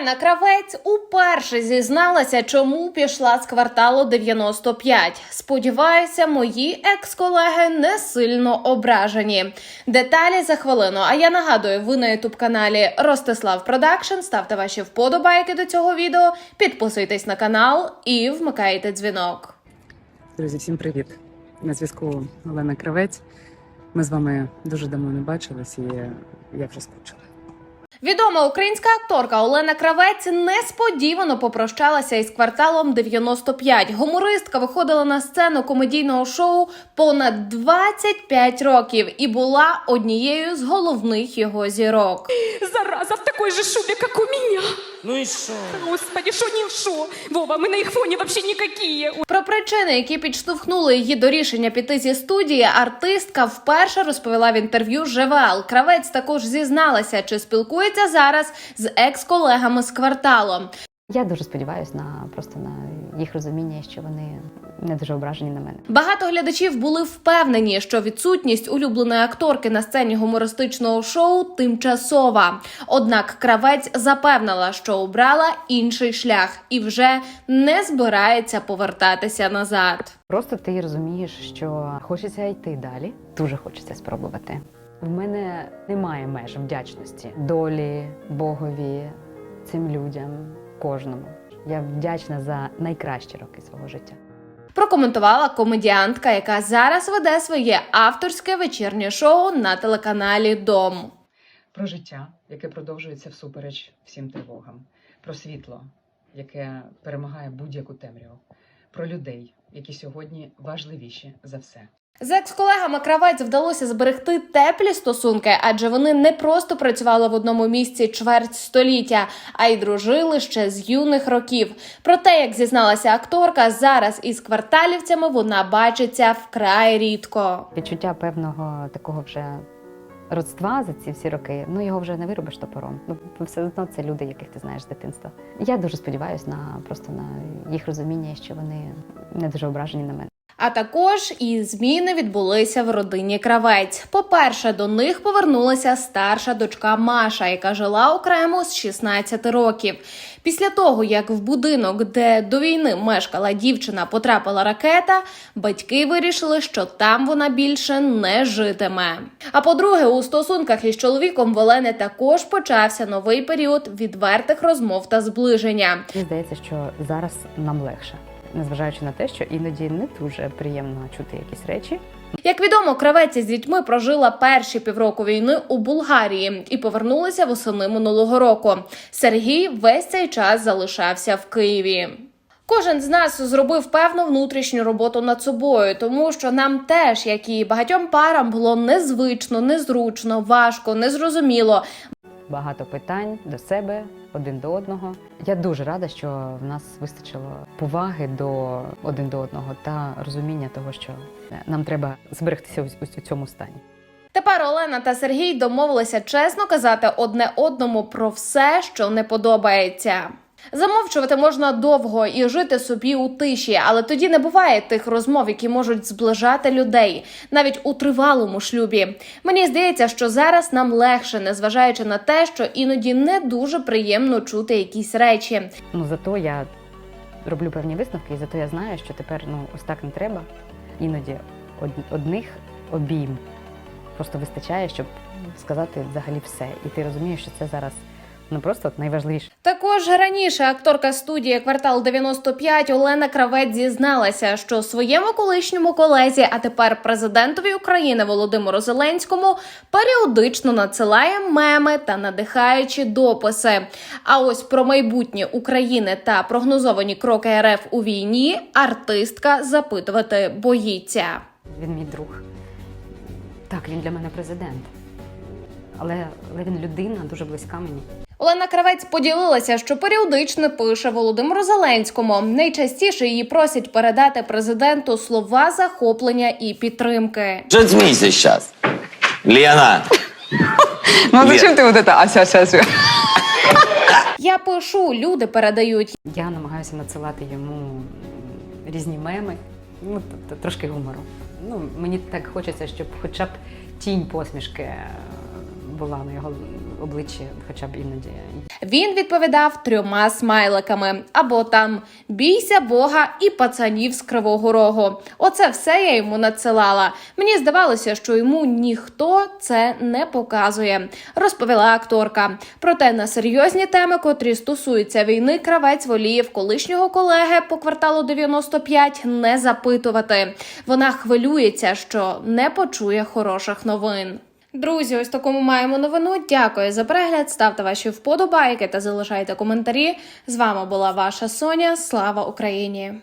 Олена Кравець уперше зізналася, чому пішла з кварталу 95. Сподіваюся, мої екс-колеги не сильно ображені. Деталі за хвилину. А я нагадую, ви на ютуб каналі Ростислав Продакшн. Ставте ваші вподобайки до цього відео, підписуйтесь на канал і вмикайте дзвінок. Друзі, всім привіт! На зв'язку Олена Кравець. Ми з вами дуже давно не бачились, і я вже скучила. Відома українська акторка Олена Кравець несподівано попрощалася із кварталом 95. Гумористка виходила на сцену комедійного шоу понад 25 років і була однією з головних його зірок. Зараза в такой же шубе, как у меня. Ну і що? Господи, шо не шо? Вова, мы на их фоне вообще никакие. Про причини, які підштовхнули її до рішення піти зі студії, артистка вперше розповіла в інтерв'ю ЖВЛ. Кравець також зізналася, чи спілкується зараз з екс-колегами з кварталу. Я дуже сподіваюся на просто на їх розуміння, що вони не дуже ображені на мене. Багато глядачів були впевнені, що відсутність улюбленої акторки на сцені гумористичного шоу тимчасова. Однак кравець запевнила, що обрала інший шлях і вже не збирається повертатися назад. Просто ти розумієш, що хочеться йти далі. Дуже хочеться спробувати. В мене немає меж вдячності долі, Богові, цим людям, кожному. Я вдячна за найкращі роки свого життя. Прокоментувала комедіантка, яка зараз веде своє авторське вечірнє шоу на телеканалі Дом. Про життя, яке продовжується всупереч всім тривогам, про світло, яке перемагає будь-яку темряву, про людей, які сьогодні важливіші за все. З екс-колегами кравець вдалося зберегти теплі стосунки, адже вони не просто працювали в одному місці чверть століття, а й дружили ще з юних років. Про те, як зізналася акторка, зараз із кварталівцями вона бачиться вкрай рідко. Відчуття певного такого вже родства за ці всі роки. Ну його вже не виробиш топором. Ну все одно це люди, яких ти знаєш з дитинства. Я дуже сподіваюся на просто на їх розуміння, що вони не дуже ображені на мене. А також і зміни відбулися в родині кравець. По-перше, до них повернулася старша дочка Маша, яка жила окремо з 16 років. Після того, як в будинок, де до війни мешкала дівчина, потрапила ракета, батьки вирішили, що там вона більше не житиме. А по-друге, у стосунках із чоловіком в також почався новий період відвертих розмов та зближення. Здається, що зараз нам легше, незважаючи на те, що іноді не дуже приємно чути якісь речі. Як відомо, кравець із дітьми прожила перші півроку війни у Булгарії і повернулася восени минулого року. Сергій весь цей час залишався в Києві. Кожен з нас зробив певну внутрішню роботу над собою, тому що нам теж, як і багатьом парам, було незвично, незручно, важко, незрозуміло. Багато питань до себе, один до одного. Я дуже рада, що в нас вистачило поваги до один до одного та розуміння того, що нам треба зберегтися у цьому стані. Тепер Олена та Сергій домовилися чесно казати одне одному про все, що не подобається. Замовчувати можна довго і жити собі у тиші, але тоді не буває тих розмов, які можуть зближати людей, навіть у тривалому шлюбі. Мені здається, що зараз нам легше, незважаючи на те, що іноді не дуже приємно чути якісь речі. Ну зато я роблю певні висновки, і зато я знаю, що тепер ну ось так не треба. Іноді од- одних обійм просто вистачає, щоб сказати взагалі все. І ти розумієш, що це зараз ну просто от найважливіше. Також раніше акторка студії квартал 95 Олена Кравець зізналася, що своєму колишньому колезі, а тепер президентові України Володимиру Зеленському періодично надсилає меми та надихаючі дописи. А ось про майбутнє України та прогнозовані кроки РФ у війні артистка запитувати боїться. Він мій друг. Так, він для мене президент. Але, але він людина дуже близька мені. Олена Кравець поділилася, що періодично пише Володимиру Зеленському. Найчастіше її просять передати президенту слова захоплення і підтримки. Что смейся сейчас? Лена, Ну зачем ты вот это ася ася ася? Я пишу, люди передають. Я намагаюся надсилати йому різні меми, ну т- т- трошки гумору. Ну, мені так хочеться, щоб хоча б тінь посмішки була на його обличчі, хоча б іноді. Він відповідав трьома смайликами або там бійся Бога і пацанів з кривого рогу. Оце все я йому надсилала. Мені здавалося, що йому ніхто це не показує, розповіла акторка. Проте на серйозні теми, котрі стосуються війни, кравець воліїв колишнього колеги по кварталу 95 не запитувати. Вона хвилюється, що не почує хороших новин. Друзі, ось такому маємо новину. Дякую за перегляд. Ставте ваші вподобайки та залишайте коментарі. З вами була ваша Соня. Слава Україні!